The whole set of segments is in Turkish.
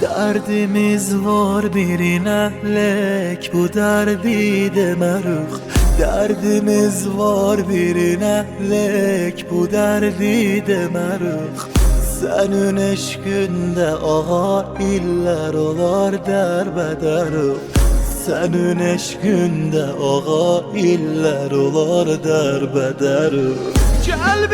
Derdimiz var birine lek bu derdi de meruk. Derdimiz var birine lek bu derdi de meruk Senin eşkünde ağa iller olar derbederuk Senin eşkünde ağa iller olar derbederuk Gel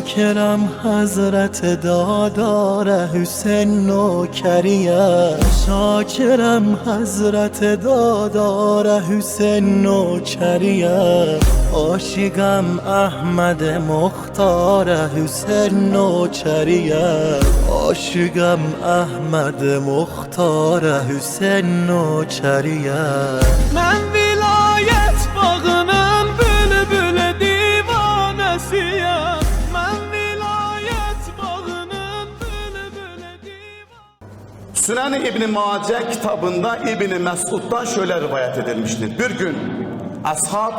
شاکرم حضرت دادار حسین نوکریه. شاکرم حضرت دادار حسین نوکریه. عاشقم احمد مختار حسین نوکریه. عاشقم احمد مختار حسین نوکریه. Sünen İbni Mace kitabında İbni Mesud'dan şöyle rivayet edilmiştir. Bir gün ashab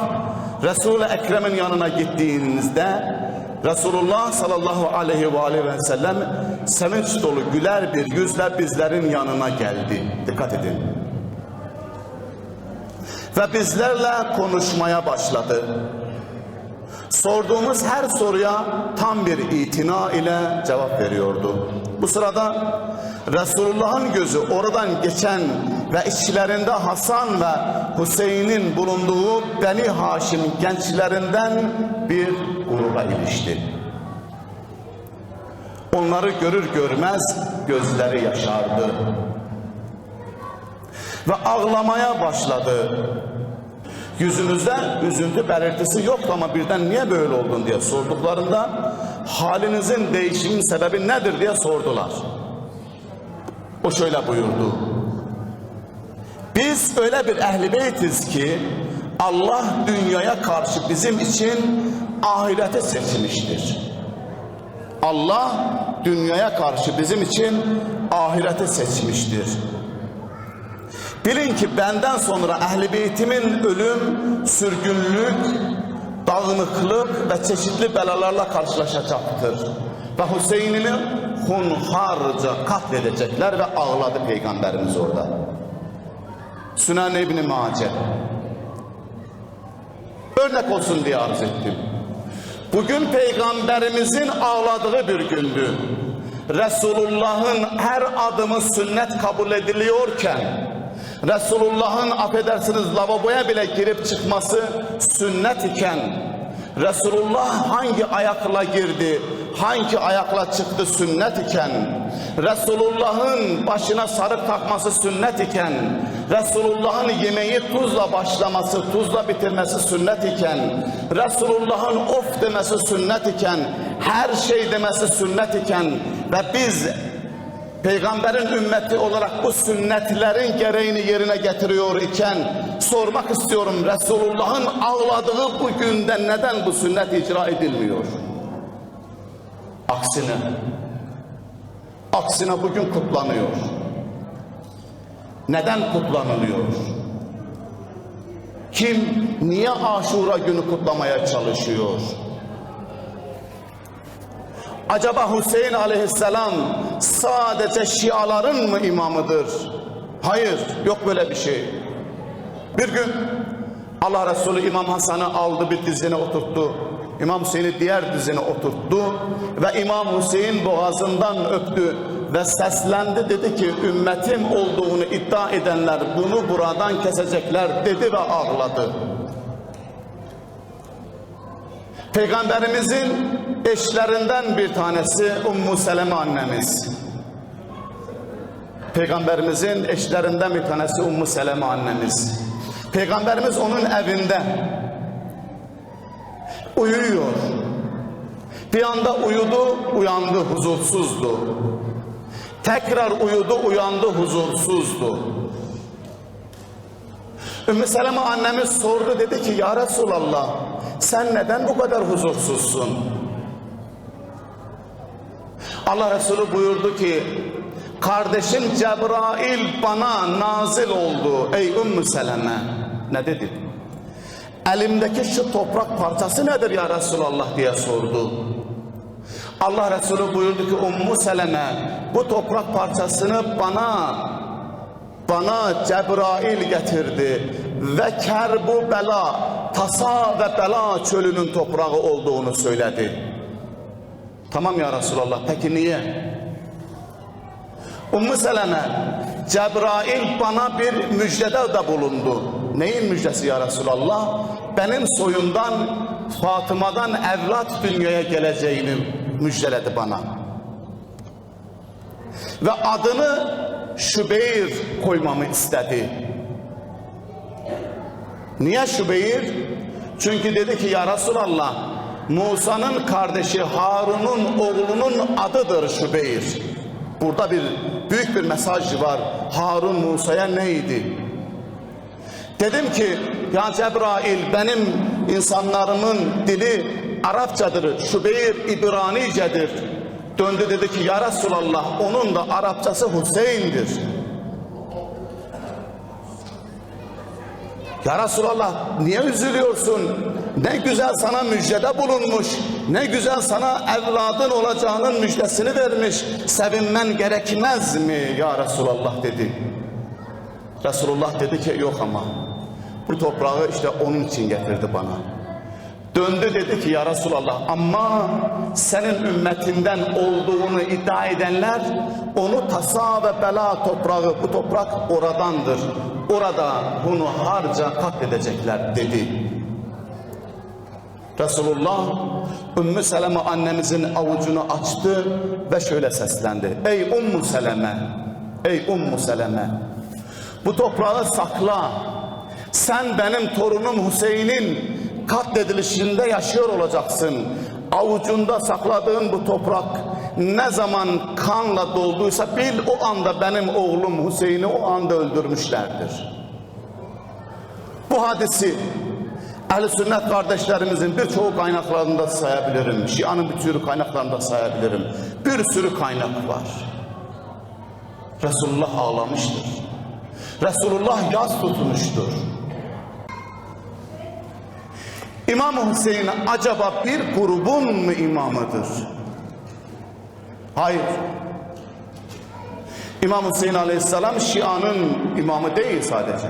Resul-i Ekrem'in yanına gittiğinizde Resulullah sallallahu aleyhi ve aleyhi ve sellem sevinç dolu güler bir yüzle bizlerin yanına geldi. Dikkat edin. Ve bizlerle konuşmaya başladı. Sorduğumuz her soruya tam bir itina ile cevap veriyordu. Bu sırada Resulullah'ın gözü oradan geçen ve içlerinde Hasan ve Hüseyin'in bulunduğu Beni Haşim gençlerinden bir gruba ilişti. Onları görür görmez gözleri yaşardı. Ve ağlamaya başladı. Yüzünüzde üzüntü belirtisi yoktu ama birden niye böyle oldun diye sorduklarında halinizin değişimin sebebi nedir diye sordular. O şöyle buyurdu. Biz öyle bir ehli beytiz ki Allah dünyaya karşı bizim için ahirete seçmiştir. Allah dünyaya karşı bizim için ahirete seçmiştir. Bilin ki benden sonra ehli beytimin ölüm, sürgünlük, dağınıklık ve çeşitli belalarla karşılaşacaktır. Ve Hüseyin'ini hunharca katledecekler ve ağladı peygamberimiz orada. Sünan İbni Mace. Örnek olsun diye arz ettim. Bugün peygamberimizin ağladığı bir gündü. Resulullah'ın her adımı sünnet kabul ediliyorken Resulullah'ın affedersiniz lavaboya bile girip çıkması sünnet iken Resulullah hangi ayakla girdi, hangi ayakla çıktı sünnet iken Resulullah'ın başına sarık takması sünnet iken Resulullah'ın yemeği tuzla başlaması, tuzla bitirmesi sünnet iken Resulullah'ın of demesi sünnet iken her şey demesi sünnet iken ve biz Peygamberin ümmeti olarak bu sünnetlerin gereğini yerine getiriyor iken sormak istiyorum Resulullah'ın ağladığı bu günde neden bu sünnet icra edilmiyor? Aksine aksine bugün kutlanıyor. Neden kutlanılıyor? Kim niye Aşura günü kutlamaya çalışıyor? Acaba Hüseyin aleyhisselam sadece Şiaların mı imamıdır? Hayır, yok böyle bir şey. Bir gün Allah Resulü İmam Hasan'ı aldı bir dizine oturttu. İmam Hüseyin'i diğer dizine oturttu ve İmam Hüseyin boğazından öptü ve seslendi dedi ki ümmetim olduğunu iddia edenler bunu buradan kesecekler dedi ve ağladı. Peygamberimizin eşlerinden bir tanesi Ummu Seleme annemiz. Peygamberimizin eşlerinden bir tanesi Ummu Seleme annemiz. Peygamberimiz onun evinde uyuyor. Bir anda uyudu, uyandı, huzursuzdu. Tekrar uyudu, uyandı, huzursuzdu. Ümmü Seleme annemiz sordu dedi ki ya Resulallah sen neden bu kadar huzursuzsun? Allah Resulü buyurdu ki kardeşim Cebrail bana nazil oldu ey Ümmü Seleme. Ne dedi? Elimdeki şu toprak parçası nedir ya Resulallah diye sordu. Allah Resulü buyurdu ki Ummu Seleme bu toprak parçasını bana bana Cebrail getirdi ve kerbu bela tasa ve bela çölünün toprağı olduğunu söyledi. Tamam ya Resulallah peki niye? Ummu Seleme Cebrail bana bir müjdede de bulundu. Neyin müjdesi ya Resulallah? Benim soyumdan Fatıma'dan evlat dünyaya geleceğini müjdeledi bana. Ve adını Şübeyr koymamı istedi. Niye Şübeyr? Çünkü dedi ki ya Resulallah Musa'nın kardeşi Harun'un oğlunun adıdır Şübeyr. Burada bir büyük bir mesaj var. Harun Musa'ya neydi? Dedim ki ya Cebrail benim insanlarımın dili Arapçadır. Şübeyr İbranicedir. Döndü dedi ki ya Resulallah onun da Arapçası Hüseyin'dir. Ya Resulallah niye üzülüyorsun? Ne güzel sana müjdede bulunmuş. Ne güzel sana evladın olacağının müjdesini vermiş. Sevinmen gerekmez mi ya Resulallah dedi. Resulullah dedi ki yok ama bu toprağı işte onun için getirdi bana. Döndü dedi ki ya Resulallah ama senin ümmetinden olduğunu iddia edenler onu tasa ve bela toprağı bu toprak oradandır. Orada bunu harca katledecekler dedi. Resulullah Ümmü Seleme annemizin avucunu açtı ve şöyle seslendi. Ey Ümmü Seleme, ey Ümmü Seleme bu toprağı sakla. Sen benim torunum Hüseyin'in katledilişinde yaşıyor olacaksın. Avucunda sakladığın bu toprak ne zaman kanla dolduysa bil o anda benim oğlum Hüseyin'i o anda öldürmüşlerdir. Bu hadisi Ehl-i sünnet kardeşlerimizin birçoğu kaynaklarında sayabilirim. Şia'nın bir sürü kaynaklarında sayabilirim. Bir sürü kaynak var. Resulullah ağlamıştır. Resulullah yas tutmuştur. İmam Hüseyin acaba bir grubun mu imamıdır? Hayır. İmam Hüseyin aleyhisselam Şia'nın imamı değil sadece.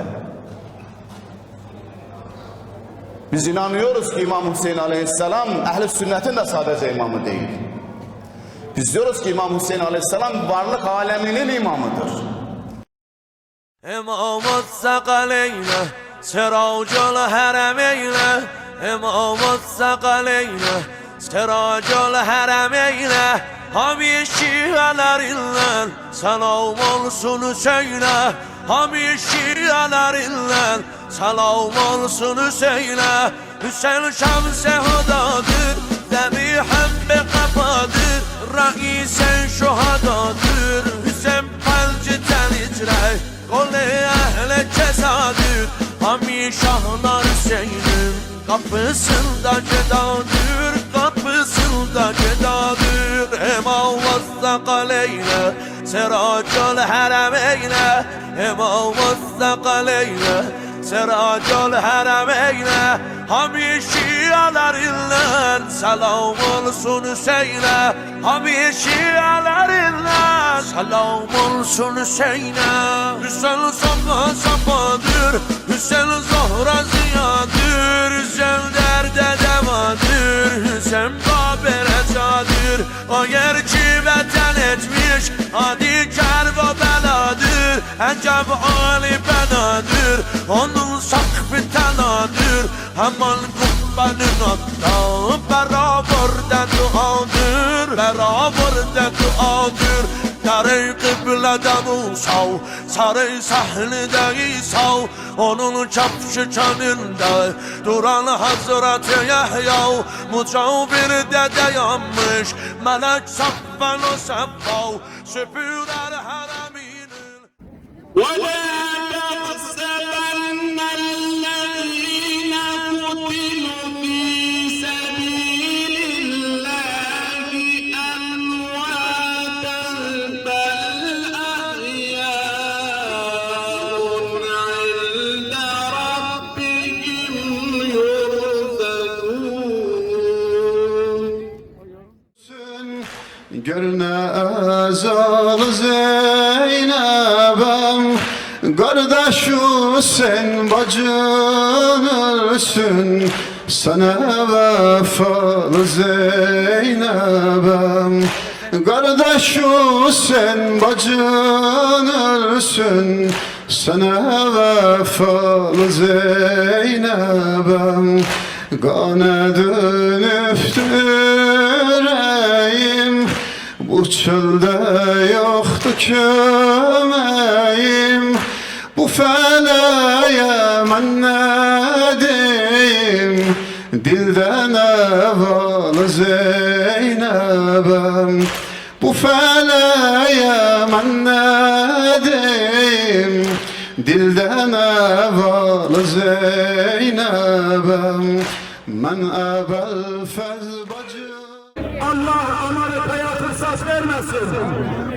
Biz inanıyoruz ki İmam Hüseyin aleyhisselam ehl sünnetin de sadece imamı değil. Biz diyoruz ki İmam Hüseyin aleyhisselam varlık aleminin imamıdır. İmamut sakalıyla, çırağcıl heremeyle, امام الثقلين سراج الحرمين Hami şialerinden selam olsun söyle Hami şialerinden selam olsun söyle Hüseyin şemse hudadır Zebihem be kapadır Reisen şuhadadır Hüseyin pelciten icre Kole ehle cezadır Hami şahlar Hüseyin'in Kapısında cedadır Kapısında cedadır. Hem avvazda kaleyle Seracol haremeyle Hem avvazda kaleyle Seracol haremeyle Hami şialerinden Selam olsun Hüseyin'e. Hami şialerinden Selam olsun Hüseyin'e. Hüseyin safa safadır Hüseyin zahra ziyadır Ayadır Zövder dedevadır Hüsem babere sadır O yer ki vətən etmiş Adi kər və bəladır Əcəb ali bənadır Onun sak bir tənadır Həman qubbənin hatta Bərabərdə duadır Bərabərdə duadır. Dərəy qiblədə Musa Sarı səhlidə İsa Onun kəpşi kənində Duran Hazreti Yahya Mücavir-də dayanmış Mələk səffən o səffa Süpürər hərəminin ولا تحسبن الذين قتلوا في sen bacın ölsün. Sana vefalı Zeynep'em Kardeş sen bacın ölsün. Sana vefalı Zeynep'em Gane dönüftüreyim Bu çölde yoktu kömeğim diyeyim Dilden evvel Zeynep'em Bu feleğe ben ne diyeyim Dilden evvel Zeynep'em Men ebel fez bacı Allah Amerika'ya fırsat vermesin.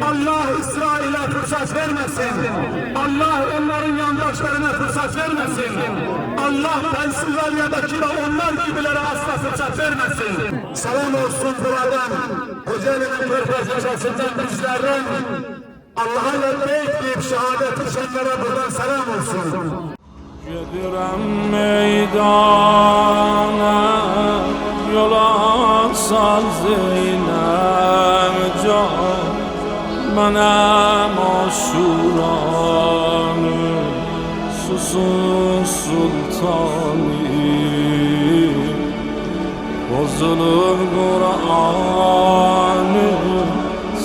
Allah İsrail'e fırsat vermesin. Allah onların yandaşlarına fırsat vermesin. Allah Pensilvanya'daki ve onlar gibilere asla fırsat vermesin. Selam olsun buradan. Kocaeli'nin Körfez ilçesinden bizlerden Allah'a labeyk deyip şehadet düşenlere buradan selam olsun. Gedirəm meydana Yola saz Zeynəm can. Mənəm aşuranı Susun sultanı. Bozulur Kur'an'ı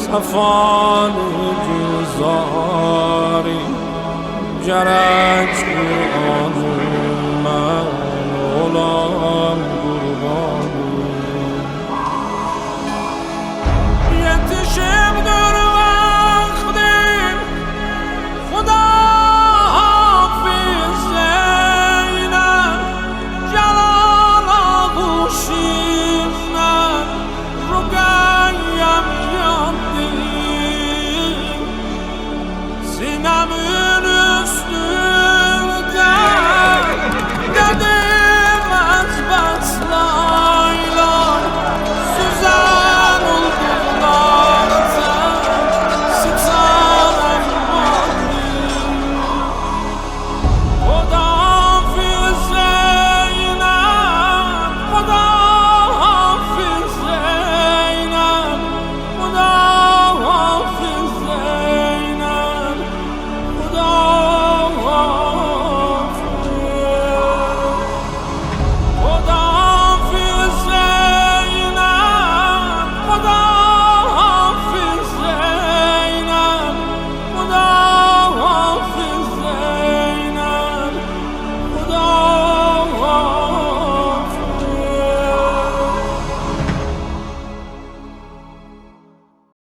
Safanı güzari Gerek